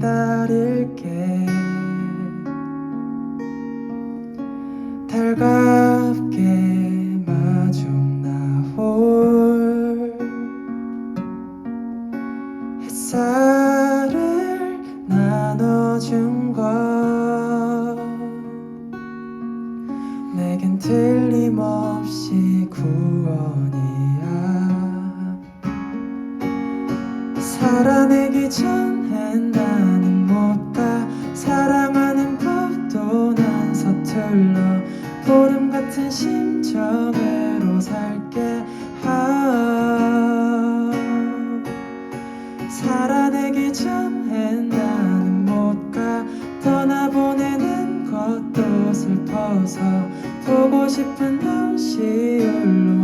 기다릴게. 달갑게 마중 나올 햇살을 나눠준 것. 내겐 틀림없이 구원이야. 살아내기 전엔 서툴러 보름 같은 심정으로 살게 아 살아내기 전에 나는 못 가 떠나보내는 것도 슬퍼서 보고 싶은 눈시울로